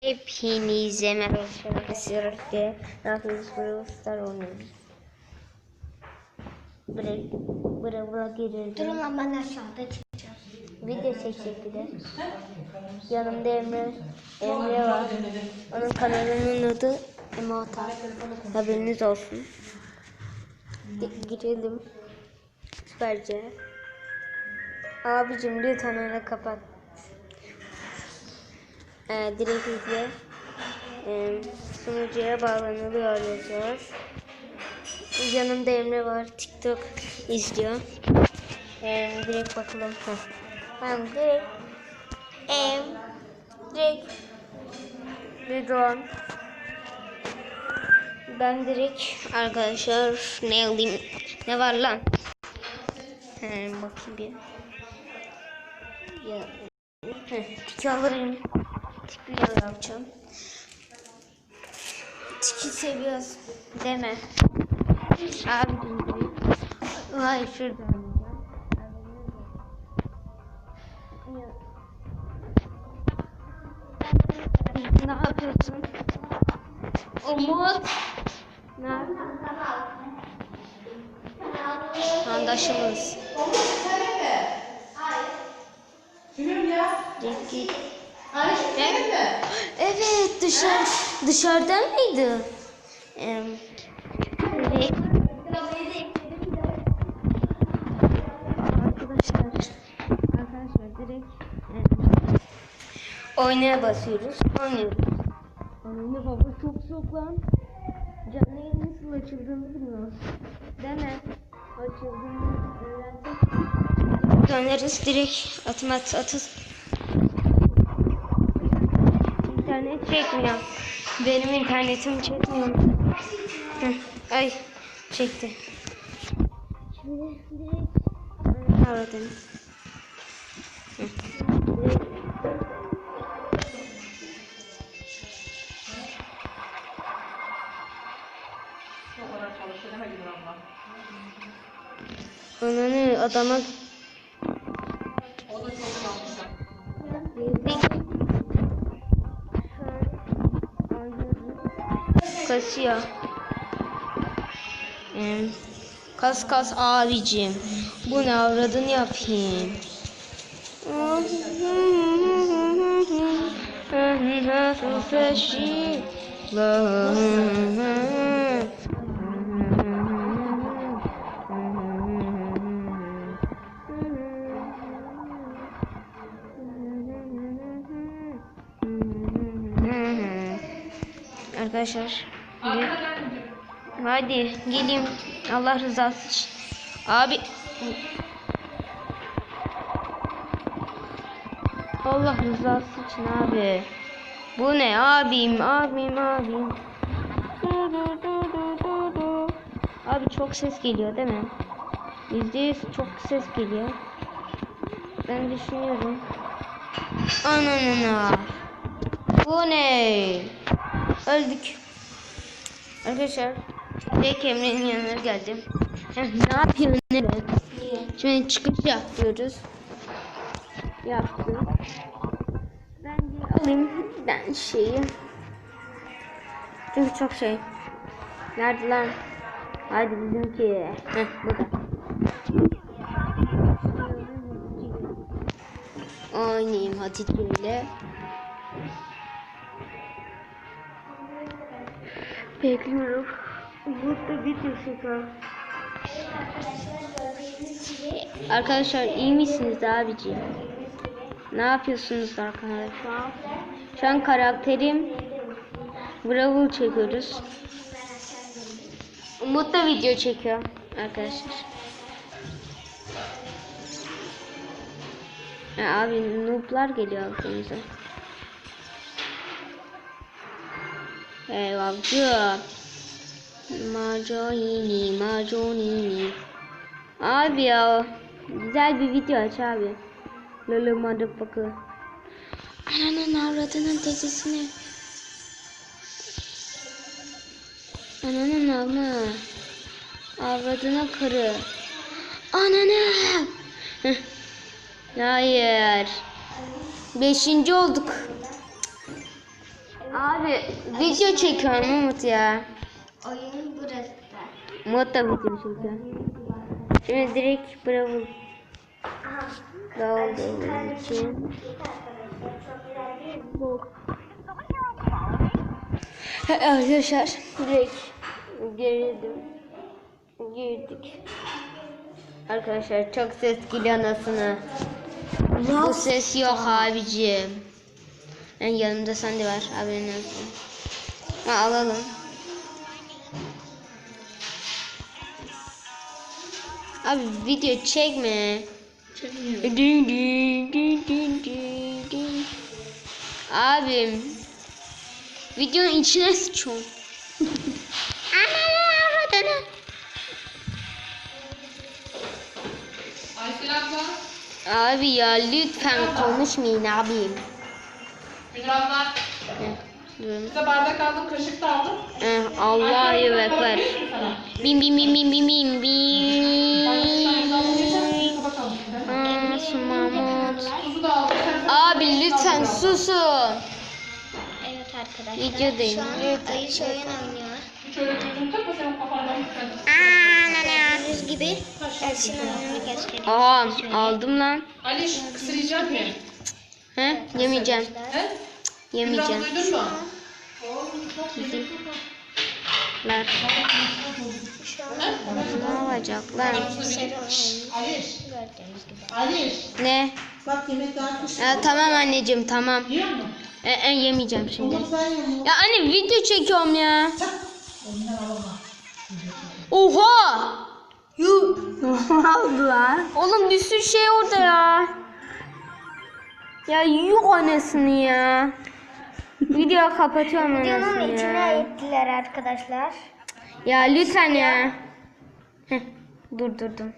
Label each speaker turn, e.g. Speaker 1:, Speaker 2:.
Speaker 1: Hepinize merhaba arkadaşlar. Ne yapıyoruz? Brawl Star oynuyoruz. Break, Brav'a girildim.
Speaker 2: Durun lan ben aşağıda çıkacağım.
Speaker 1: Video çekecek bir de. Yanımda Emre, Emre var. Onun kanalının adı Emotar. Haberiniz olsun. Gi- Girelim. Süperce. Abicim lütfen öyle kapat. Ee, direkt izle. Ee, sunucuya bağlanılıyor yazıyor. Yanımda Emre var. TikTok izliyor. Ee, direkt bakalım. Heh. Ben direkt em direkt Ridwan ben direkt arkadaşlar ne alayım ne var lan He, bakayım bir ya Heh, tiki alırım tiki yapacağım tiki seviyoruz deme abi Hayır şurada oynayacağım. Ne yapıyorsun? Umut. Ne yapıyorsun? Handaşımız.
Speaker 3: Kimin ya?
Speaker 1: Ciddi.
Speaker 3: Ayşe senin mi?
Speaker 1: Evet dışarı dışarıdan mıydı? Ee, evet. Arkadaşlar arkadaşlar direkt e, oynaya basıyoruz. Oynuyoruz. Anne baba çok soğuk lan. Canlı yayın nasıl açıldığını bilmiyoruz. Değil mi? Açıldığını öğrensek. Döneriz direkt atım at atız. Çekmiyor. Benim internetim çekmiyor. Hı, Ay çekti. Şimdi direkt
Speaker 3: abla.
Speaker 1: Ananı adama Kasıyor. Ee, kas kas abicim. Bu ne avradını yapayım. Arkadaşlar hadi geleyim Allah rızası için. Abi Allah rızası için abi. Bu ne abim abim abim. Abi çok ses geliyor değil mi? Yüzde yüz çok ses geliyor. Ben düşünüyorum. Ananına. Bu ne? Öldük. Arkadaşlar direkt Emre'nin yanına geldim. Ne yapıyorsun evet. Şimdi çıkış yapıyoruz. Yaptık. Ben de alayım ben şeyi. Çünkü çok şey. Nerede lan? Hadi bizimki. Heh burada. Oynayayım Hatice'yle. Bekliyorum. Burada video çekiyor. Arkadaşlar iyi misiniz abiciğim? Ne yapıyorsunuz arkadaşlar? Şu an karakterim Bravo çekiyoruz. Umut da video çekiyor arkadaşlar. Ya abi nooblar geliyor aklımıza. Eyvahcı. Maconini, maconini. Abi ya. Güzel bir video aç abi. Lolo motherfucker. Ananın avradının tezisini. Ananın amı. Avradına karı. Ananı. Heh. Hayır. Beşinci olduk. Abi video çekiyorum Umut ya.
Speaker 2: Oyun burası.
Speaker 1: Umut da video çekiyor. Şimdi direkt bravo olduğu için. Arkadaşlar direkt girdim. Girdik. Arkadaşlar çok ses geliyor anasını. Bu ses yok abicim. Ben yanımda sende var haberin olsun. Ha, alalım. Abi video çekme.
Speaker 3: Çekmiyor.
Speaker 1: Dün dün dün dün dün dün. Abim. Videonun içine sıçıyorum. Ananı avradını. Abi ya lütfen konuşmayın abim. Durun.
Speaker 3: Bize bardak aldım, kaşık da aldım.
Speaker 1: Heh, Allahu Ekber. Bim bim bim bim bim bim bim. Masum Mahmut.
Speaker 3: Tuzu da aldım. Sen
Speaker 1: Abi lütfen susun.
Speaker 2: Evet arkadaşlar.
Speaker 1: Videodayım.
Speaker 2: Şu an Ayış oyun oynuyor.
Speaker 3: hiç öyle senin kafandan.
Speaker 2: Gördüğünüz gibi Ersin oyununu gösteriyor.
Speaker 1: Aha aldım lan.
Speaker 3: Ali kısır yiyecek mi?
Speaker 1: He yemeyeceğim.
Speaker 3: He?
Speaker 1: Yemeyeceğim.
Speaker 3: Biraz duydun mu?
Speaker 1: Ne olacak lan?
Speaker 2: sarı oyun
Speaker 4: Aliş. Aliş.
Speaker 1: Ne?
Speaker 4: Bak yemek daha
Speaker 1: tamam anneciğim tamam.
Speaker 4: Yiyor musun?
Speaker 1: E, e, yemeyeceğim şimdi. Ya anne video çekiyorum ya. Oha! Yuh! Ne oldu lan? Oğlum bir sürü şey orada ya. Ya yuh anasını ya. Video kapatıyorum
Speaker 2: Videonun
Speaker 1: anasını
Speaker 2: içine
Speaker 1: ya.
Speaker 2: ettiler arkadaşlar.
Speaker 1: Ya lütfen ya. Heh, dur durdum.